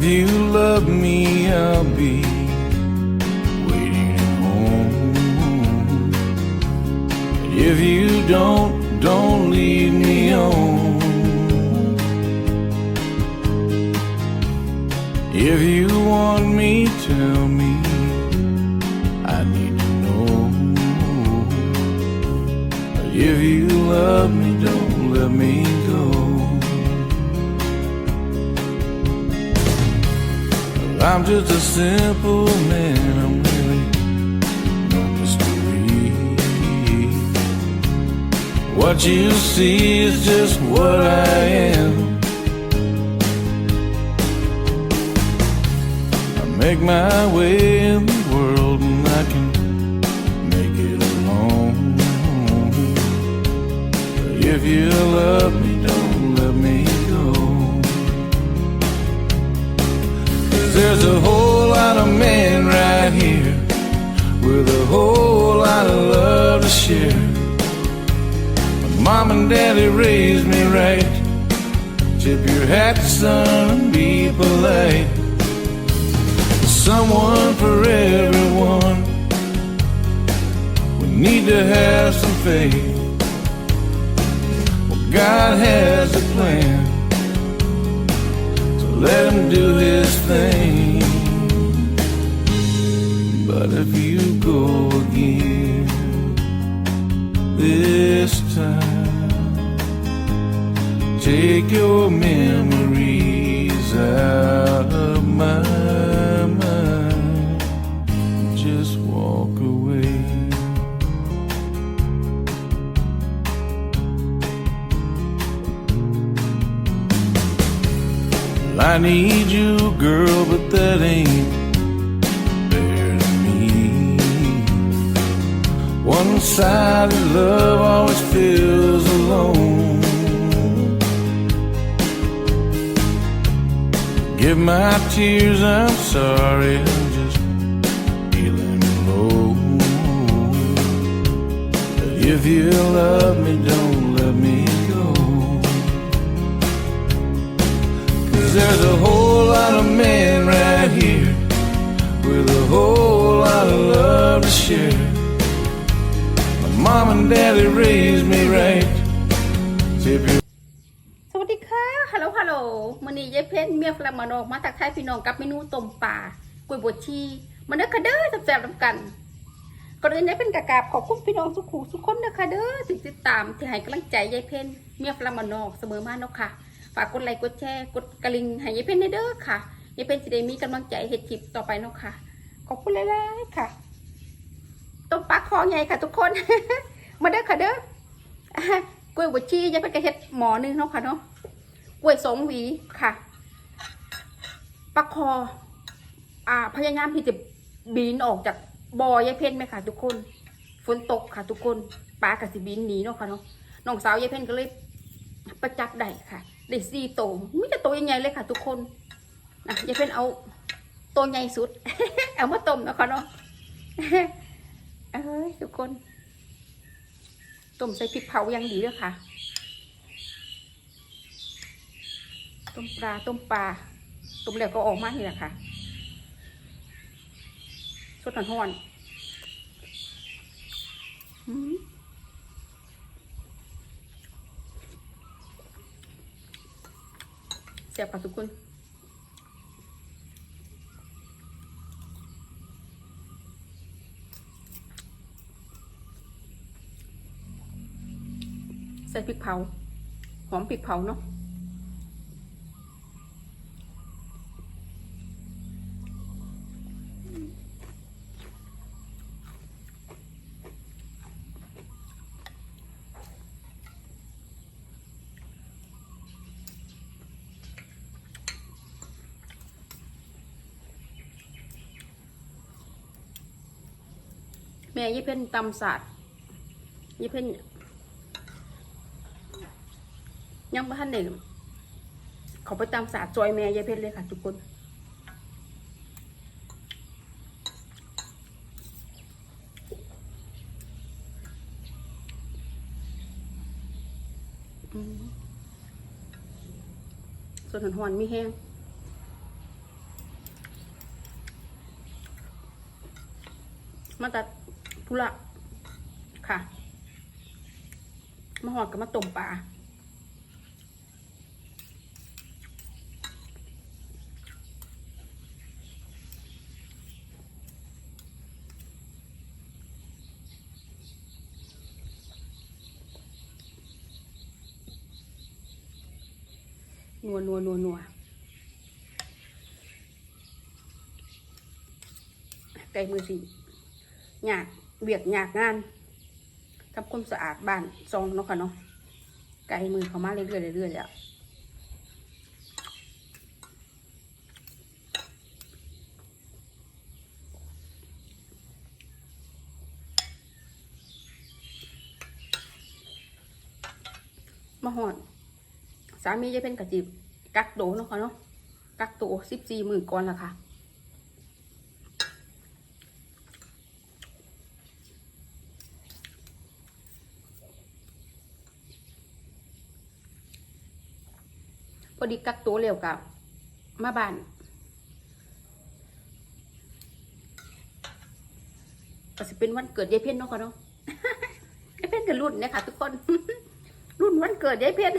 If you love me, I'll be waiting at home. If you don't, don't leave me on. If you want me, tell me. I need to know. If you love me, don't let me go. I'm just a simple man. I'm really no mystery. What you see is just what I am. I make my way in the world and I can make it alone. But if you love me, to share. Mom and daddy raised me right. Tip your hat, son, and be polite. Someone for everyone. We need to have some faith. Well, God has a plan. So let him do his thing. But if you go again this time, take your memories out of my mind. Just walk away. I need you, girl, but that ain't Sided love always feels alone. Give my tears, I'm sorry, I'm just feeling low. But if you love me, don't let me go. Cause there's a whole lot of men right here with a whole lot of love to share. Mom and daddy raised me right. สวัสดีค่ะ ฮัลโหล ฮัลโหลมันนี้ยายเพชรเมียฟลามานอกมาตักทายพี่น้องกับเมนูต้มปลากล้วยบวชีมันเด้อค่ะเด้อแซ่บๆนำกันก่อนอื่นยายเป็นกากราบขอบคุณพี่น้องสุขุสุขคนนะคะเด้อที่ติดตามที่ให้กำลังใจยายเพชรเมียฟลามานอกเสมอมาเนาะค่ะ ฝากกดไลค์กดแชร์กดกระลิ่งให้ยายเพชรได้เด้อค่ะยายเพชรจะได้มีกำลังใจเฮ็ดคลิปต่อไปเนาะค่ะ ขอบคุณหลายๆค่ะ คอใหญ่ค่ะทุกคน มาเด้อค่ะเด้อกล้วยบวชชียายเพชรก็เฮ็ดหมอหนึงเนาะค่ะเนาะกล้วยสองหวีค่ะปลาคอ อ่า พยายามที่จะบินออกจากบอยายเพนไหมค่ะทุกคน ฝนตกค่ะทุกคนปลากับสิบินหนีเนาะค่ะเนาะน้องสาวยายเพนก็เลยประจับได้ค่ะได้สี่โตไมแต่จะโตวใหญ่ๆเลยค่ะ ทุกคนนะยายเพนเอาตัวใหญ่สุด เอามาต้มเนาะค่ะเนาะ เอ้ยทุกคนต้มใส่พริกเผาย่างดีด้วยค่ะ ต้มปลาต้มปลาต้มแล้วก็ออกมานี่แหละค่ะสดห่อนๆอืมแซ่บค่ะทุกคน พริกเผา หอมพริกเผาเนาะแม่ยี่เพ่นตำศาสตร์ยี่เพ่น ยังบ้านเด็กเขอไปตามสาจอยแม่ยายเพชรเลยค่ะ ทุกคน ส่วนหอนไม่แห้งมาตัดทุละค่ะ มาหอนกับมาต้มปลา นัวนัวนัวนัวไก่มือสิหยากเบียกหยากงานทำความสะอาดบ้านซองเนาะค่ะเนาะไก่มือเขามาเรื่อยๆเรื่อยๆแล้วมาหอดามีจะเป็นกระจิบกักโตเนาะค่ะเนาะกักโตสิบสี่หมื่นก่อนละค่ะพอดีกักโตวเร็วกับมาบ้านก็สิเป็นวันเกิดยายเพ็ญเนาะค่ะเนาะยายเพ็ญกับรุ่นเนี่ยค่ะ ทุกคน รุ่นวันเกิดยายเพ็ญ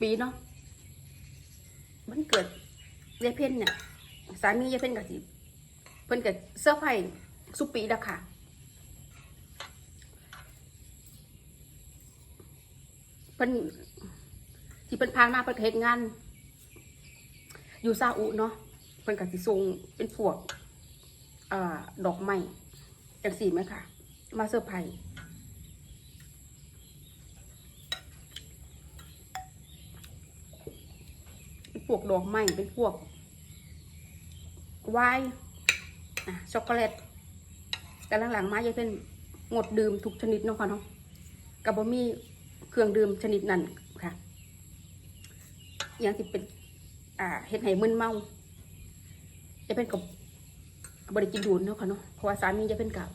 ปีเนาะมันเกิดยายเพ่นเนี่ยสามียายเพ่นกับสิเพิ่นกับเสื้อไผ่สุปีแล้วค่ะเพิ่นที่เพิ่นพามาเพิ่นเฮ็ดงาน อยู่ซาอุเนาะเพิ่นกับสิส่งเป็นพวกอดอกไม้จังสี่ไหมค่ะ มาเสื้อไผ่ เป็นพวก ดอกไม้เป็นพวกวน์อะช็อกโกแลตแต่หลังๆมาจะเป็นงดดื่มทุกชนิดเนาะค่ะเนาะกับบะมีเครื่องดื่มชนิดนั้นค่ะอยังที่เป็นอ่าเฮ็ดให้มึนเมา จะเป็นกับบริกินดูนเนาะค่ะเนาะเพราะว่าสามีจะเป็นกับ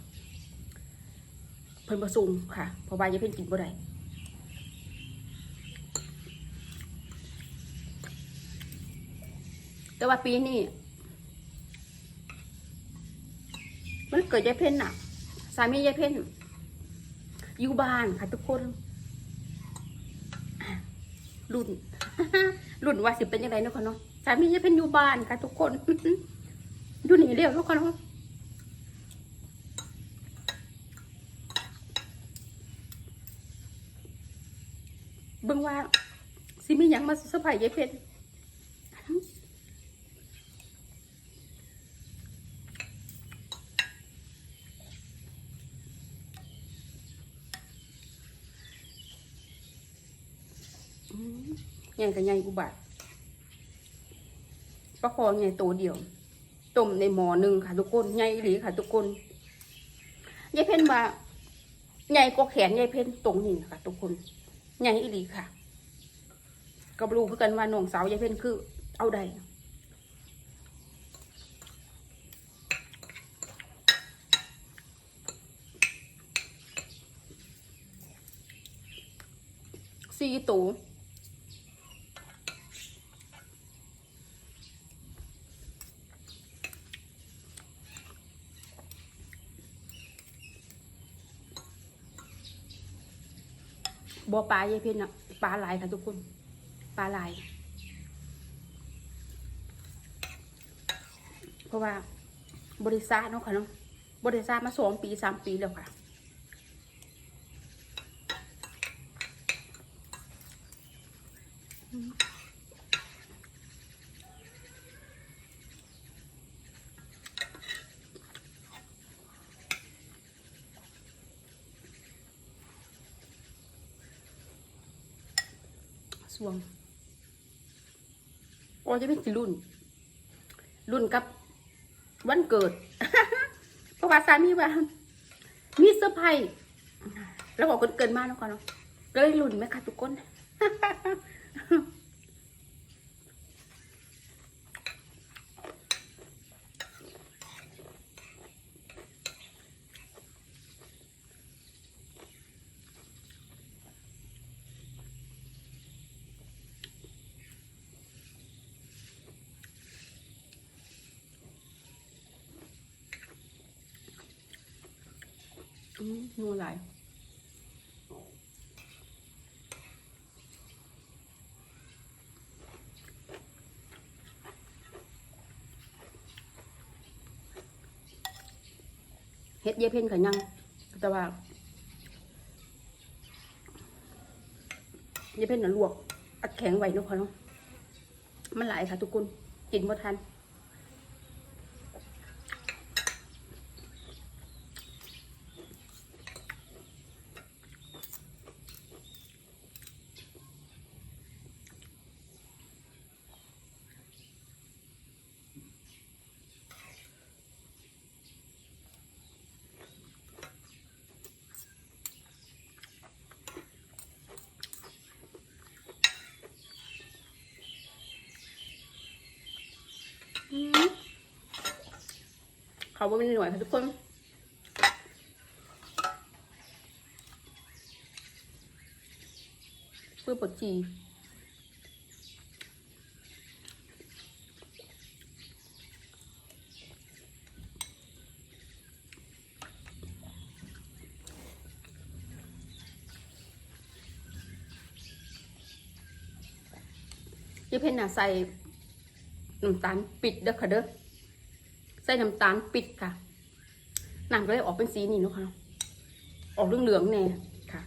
เพิ่นประสุงค่ะเพราะว่าจะเป็นกินบ่ได้ แต่ว่าปีนี้มันเกิดยายเพ่นน่ะ สามียายเพ่นอยู่บ้านค่ะทุกคนรุ่นรุ่นว่าสิเป็นยังไงเนาะค่ะเนาะสามียายเพ่นอยู่บ้านค่ะทุกคนอยู่นี่เรียวเนาะค่ะเนาะเบิ่งว่าสิมีหยังมาเซอร์ไพรส์ยายเพ่น ใหญ่กับใหญ่กูบาทปลาคอใหญ่ตัวเดียวต้มในหม้อหนึ่งค่ะทุกคนใหญ่อีหลีค่ะทุกคนยายเพ่นว่าใหญ่กว่าแขนยายเพ่นตรงนี้ค่ะ ทุกคนใหญ่อีหลีค่ะก็รู้เพื่อกันว่าน้องสาวยายเพ่นคือ เอาได้สี่ตัว บ่อปลายายเพ็ญอะปลาหลายค่ะทุกคนปลาหลาย เพราะว่าบริษัทเนาะค่ะเนาะบริษัทมาสองปีสามปีแล้วค่ะ สวงโอ้จะเป็นสิรุ่น รุ่นกับวันเกิด เพราะว่าสามีว่า มีเซอร์ไพรส์แล้วบอกคนเกินมากแล้วก่อนเนาะก็เลยรุ่นไหมคะทุกคน อืมนัวหลเฮ็ดเยเพ่นกันยังแต่ว่าเยเพ่นน่ะลวกอัดแข็งไว้เนาะค่ะเนาะมันหลายค่ะทุกคนกินบ่ทัน อืม เขาว่าเป็นหน่วยค่ะทุกคนเพื่อปดจียี่เพนน่ะใส่น้ำตาลปิดเด้อค่ะเด้อ ส่น้ำตาลปิดค่ะน้ำก็เลยออกเป็นสีนี่เนะค่ะออกเหลืองๆแน่ค่ะ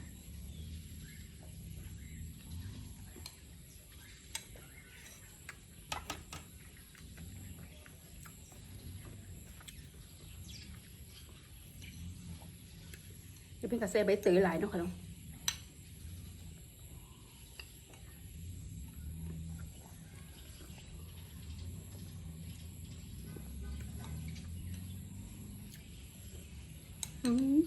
จะเป็นกระเซใบเตยหลายเนาะค่ะเนาะอืม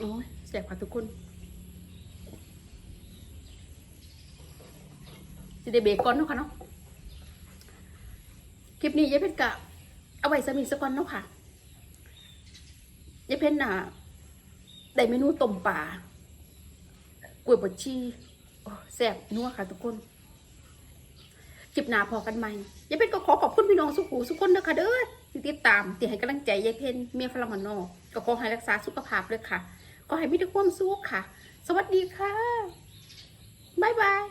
โอ้ยแสบค่ะทุกคนจะได้เบรกก่อนเนาะค่ะเนาะคลิปนี้ยายเพชรกะเอาไว้สมิสก่อนเนาะค่ะยายเพชรน่ะได้เมนูต้มป่ากล้วยบดชีโอ้แซ่บนัวค่ะทุกคนคลิปหน้าพอกันใหม่ยายเพชรก็ขอขอบคุณพี่น้องสุขูสุกคนนะค่ะเด้อที่ติดตามที่ให้กำลังใจยายเพชรเมียฝรั่งมันนอกก็ขอให้รักษาสุขภาพด้วยค่ะ ขอให้มีแต่ความสุขค่ะ สวัสดีค่ะ บ๊ายบาย